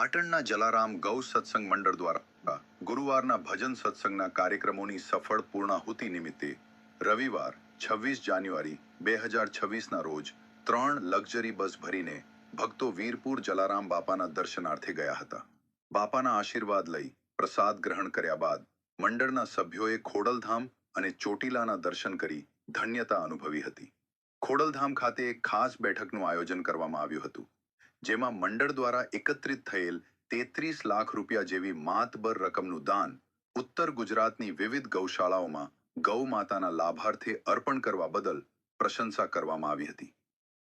પાટણના જલારામ ગૌ સત્સંગ મંડળ દ્વારા ગુરુવારના ભજન સત્સંગના કાર્યક્રમોની સફળ પૂર્ણાહુતિ નિમિત્તે રવિવાર છવ્વીસ જાન્યુઆરી બે હજાર છવ્વીસના રોજ ત્રણ લક્ઝરી બસ ભરીને ભક્તો વીરપુર જલારામ બાપાના દર્શનાર્થે ગયા હતા. બાપાના આશીર્વાદ લઈ પ્રસાદ ગ્રહણ કર્યા બાદ મંડળના સભ્યોએ ખોડલધામ અને ચોટીલાના દર્શન કરી ધન્યતા અનુભવી હતી. ખોડલધામ ખાતે એક ખાસ બેઠકનું આયોજન કરવામાં આવ્યું હતું. જેમાં મંડળ દ્વારા એકત્રિત થયેલ તેત્રીસ લાખ રૂપિયા જેવી માતબર રકમનું દાન ઉત્તર ગુજરાતની વિવિધ ગૌશાળાઓમાં ગૌ માતાના લાભાર્થે અર્પણ કરવા બદલ પ્રશંસા કરવામાં આવી હતી.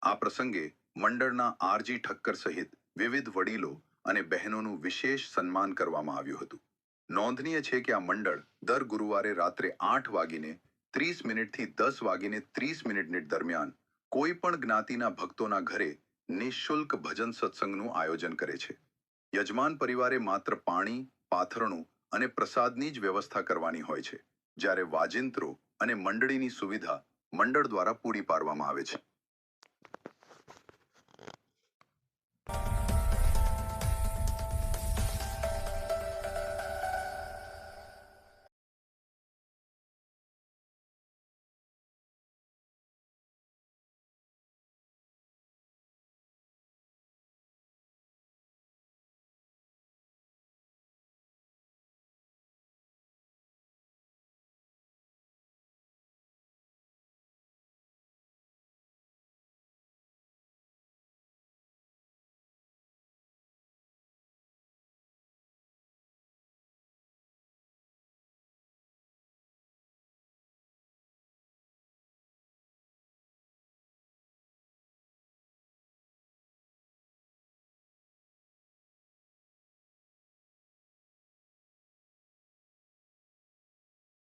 આ પ્રસંગે મંડળના આરજી ઠક્કર સહિત વિવિધ વડીલો અને બહેનોનું વિશેષ સન્માન કરવામાં આવ્યું હતું. નોંધનીય છે કે આ મંડળ દર ગુરુવારે રાત્રે આઠ વાગીને ત્રીસ મિનિટથી દસ વાગીને ત્રીસ મિનિટની દરમિયાન કોઈ પણ જ્ઞાતિના ભક્તોના ઘરે નિઃશુલ્ક ભજન સત્સંગનું આયોજન કરે છે. યજમાન પરિવારે માત્ર પાણી, પાથરણું અને પ્રસાદની જ વ્યવસ્થા કરવાની હોય છે, જ્યારે વાજિંત્રો અને મંડળીની સુવિધા મંડળ દ્વારા પૂરી પાડવામાં આવે છે.